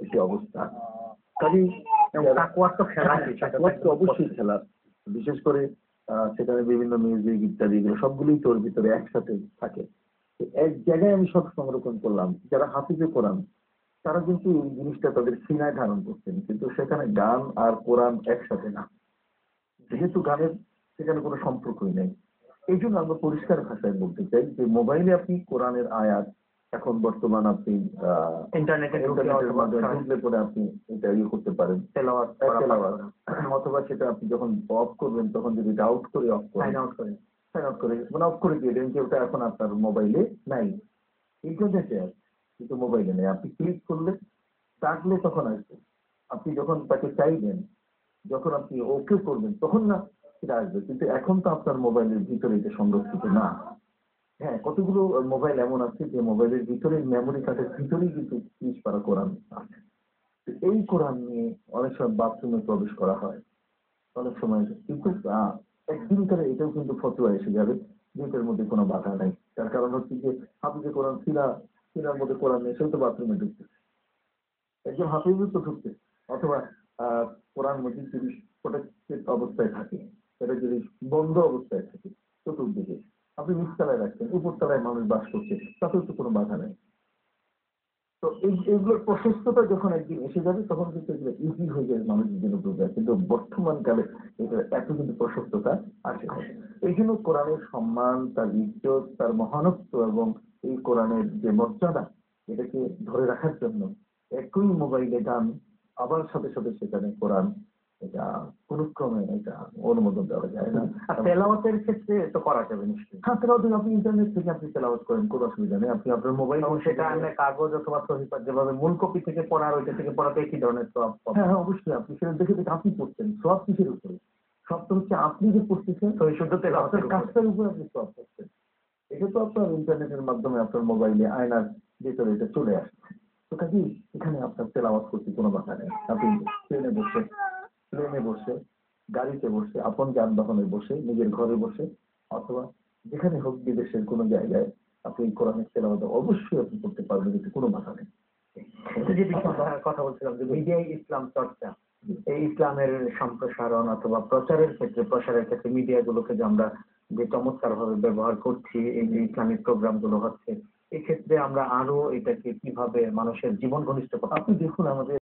একটি অবস্থা। তাকুয়ার তো খেলা কি তো অবশ্যই খেলা। বিশেষ করে সেখানে বিভিন্ন মিউজিক ইত্যাদি এগুলো সবগুলোই তোর ভিতরে একসাথে থাকে। এক জায়গায় আমি সব সংরক্ষণ করলাম যারা হাফিজে কোরআন তারা কিন্তু এই জিনিসটা তাদের সিনায় ধারণ করতেন কিন্তু সেখানে গান আর কোরআন একসাথে না। যেহেতু গানের সেখানে কোনো সম্পর্কই নেই। এই জন্য আমরা পরিষ্কার ভাষায় বলতে চাই যে মোবাইলে আপনি কোরআনের আয়াত এখন বর্তমান আপনি ইন্টারনেটে ঢুকলে পরে আপনি এটা ইয়ে করতে পারেন। তেলাওয়াত। অথবা সেটা আপনি যখন অফ করবেন তখন যদি ডাউট করে অফ করেন। সাইন আউট করে। সাইন আউট করে। মানে অফ করে দিয়ে দেন যে ওটা এখন আপনার মোবাইলে নাই। ইন্টারনেটে আছে কিন্তু মোবাইলে নেই। আপনি ক্লিক করলে ডাকলে তখন আসবে আপনি যখন তাকে চাইবেন যখন আপনি ওকে করবেন তখন না সেটা আসবে। কিন্তু এখন তো আপনার মোবাইলের ভিতরে এটা সংরক্ষিত না। হ্যাঁ কতগুলো মোবাইল এমন আছে যে মোবাইলের ভিতরে মেমোরি কার্ডের ভিতরেই কিন্তু তিরিশ পারা কোরআন আছে। এই কোরআন নিয়ে অনেক সময় বাথরুমে প্রবেশ করা হয়। অনেক সময় কিন্তু একদিন করে এটাও কিন্তু ফটোয়া এসে যাবে যেটার মধ্যে কোনো বাধা নাই। তার কারণ হচ্ছে যে হাফিজে কোরআন সিরা সিরার মধ্যে কোরআন নেই, সেও তো বাথরুমে ঢুকতে একজন হাফিজও তো ঢুকতে অথবা কোরআন মধ্যে যদি প্রোটেক্টেড অবস্থায় থাকে, সেটা যদি বন্ধ অবস্থায় থাকে, চতুর্দিকে আপনি নিচতলায় রাখছেন, উপরতলায় মানুষ বাস করছে, তাতেও তো কোনো বাধা নেই তো এইগুলোর প্রশস্ততা যখন একদিন এসে যাবে, তখন কিন্তু এগুলো ইজি হয়ে যাবে মানুষের জন্য বোঝা কিন্তু বর্তমান কালে এটা এত কিন্তু প্রশস্ততা আসে না। এই জন্য কোরআনের সম্মান, তার ইজ্জত, তার মহানত্ব এবং এই কোরআনের যে মর্যাদা, এটাকে ধরে রাখার জন্য একই মোবাইলে গান, আবার সাথে সাথে সেখানে কোরআন এটা কোনো ক্রমে এটা অনুমোদন দেওয়া যায় না? আর তেলাওয়াতের ক্ষেত্রে তো করা যাবে নিশ্চয়ই। হ্যাঁ তেলাওয়াত আপনি ইন্টারনেট থেকে আপনি তেলাওয়াত করেন কোনো অসুবিধা নেই। আপনি আপনার মোবাইল এবং সেটা আমরা কাগজ অথবা সহিপাত যেভাবে মূল কপি থেকে পড়া ওইটা থেকে পড়াতে একই ধরনের সব হ্যাঁ হ্যাঁ অবশ্যই। আপনি সেটা দেখে দেখে আপনি পড়ছেন সব কিসের উপরে। সব তো হচ্ছে আপনি যে পড়তেছেন শুদ্ধ তেলাওয়াতের কাজটার উপরে আপনি সব করছেন এটা তো আপনার ইন্টারনেটের মাধ্যমে আপনার মোবাইলে আয়নার ভিতরে এটা চলে আসছে। তো কাজে এখানে আপনার তেলাওয়াত করতে কোনো বাধা নেই। আপনি ট্রেনে বসে প্লেনে বসে গাড়িতে বসে আপন যানবাহনে বসে নিজের ঘরে বসে অথবা যেখানে হোক বিদেশের কোনো জায়গায় আপনি এই কোরআনের তেলাওয়াত অবশ্যই আপনি করতে পারবেন এতে কোনো বাধা নেই। যে বিষয়ে কথা বলছিলাম যে মিডিয়ায় ইসলাম চর্চা এই ইসলামের সম্প্রসারণ অথবা প্রচারের ক্ষেত্রে প্রসারের ক্ষেত্রে মিডিয়াগুলোকে যে আমরা যে চমৎকার ভাবে ব্যবহার করছি এই যে ইসলামিক প্রোগ্রামগুলো হচ্ছে এক্ষেত্রে আমরা আরও এটাকে কীভাবে মানুষের জীবন ঘনিষ্ঠ আপনি দেখুন আমাদের